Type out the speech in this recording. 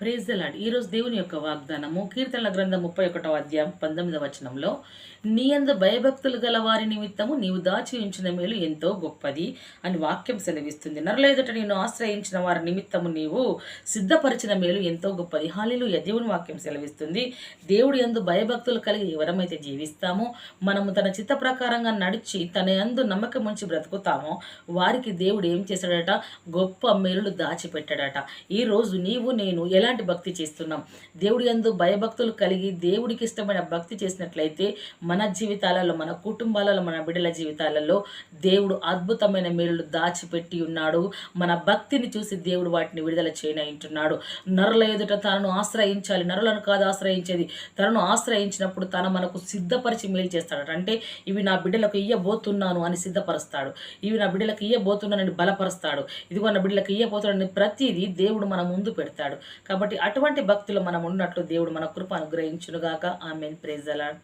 Praise the Lord ఈరోజు దేవుని యొక్క వాగ్దానము కీర్తనల గ్రంథం ముప్పై ఒకటో అధ్యాయం పంతొమ్మిదవ వచనంలో నీ అందు భయభక్తులు గల వారి నిమిత్తము నీవు దాచి ఉంచిన మేలు ఎంతో గొప్పది అని వాక్యం సెలవిస్తుంది. నరలేదట నేను ఆశ్రయించిన వారి నిమిత్తము నీవు సిద్ధపరిచిన మేలు ఎంతో గొప్పది. హాలీలు దేవుని వాక్యం సెలవిస్తుంది. దేవుడి యందు భయభక్తులు కలిగి ఎవరమైతే జీవిస్తామో మనము తన చిత్త ప్రకారంగా నడిచి తన యందు నమ్మకం ఉంచి బ్రతుకుతామో వారికి దేవుడు ఏం చేశాడట? గొప్ప మేలులు దాచిపెట్టాడట. ఈరోజు నీవు నేను ఎలా ఎలాంటి భక్తి చేస్తున్నాం. దేవుడి యందు భయభక్తులు కలిగి దేవుడికి ఇష్టమైన భక్తి చేసినట్లయితే మన జీవితాలలో మన కుటుంబాలలో మన బిడ్డల జీవితాలలో దేవుడు అద్భుతమైన మేలులు దాచిపెట్టి ఉన్నాడు. మన భక్తిని చూసి దేవుడు వాటిని విడుదల చేయనంటున్నాడు నరుల ఎదుట తనను ఆశ్రయించాలి. నరులను కాదు ఆశ్రయించేది. తనను ఆశ్రయించినప్పుడు తన మనకు సిద్ధపరిచి మేలు చేస్తాడట. అంటే ఇవి నా బిడ్డలకు ఇయ్యబోతున్నాను అని సిద్ధపరుస్తాడు. ఇవి నా బిడ్డలకు ఇయ్యబోతున్నానని బలపరుస్తాడు. ఇదిగో నా బిడ్డలకు ఇయ్యబోతున్నాడని ప్రతిదీ దేవుడు మన ముందు పెడతాడు. కాబట్టి కాబట్టి అటువంటి భక్తులు మనం ఉన్నట్లు దేవుడు మన కృప అనుగ్రహించునుగాక. ఆమెన్. ప్రేజలాడ్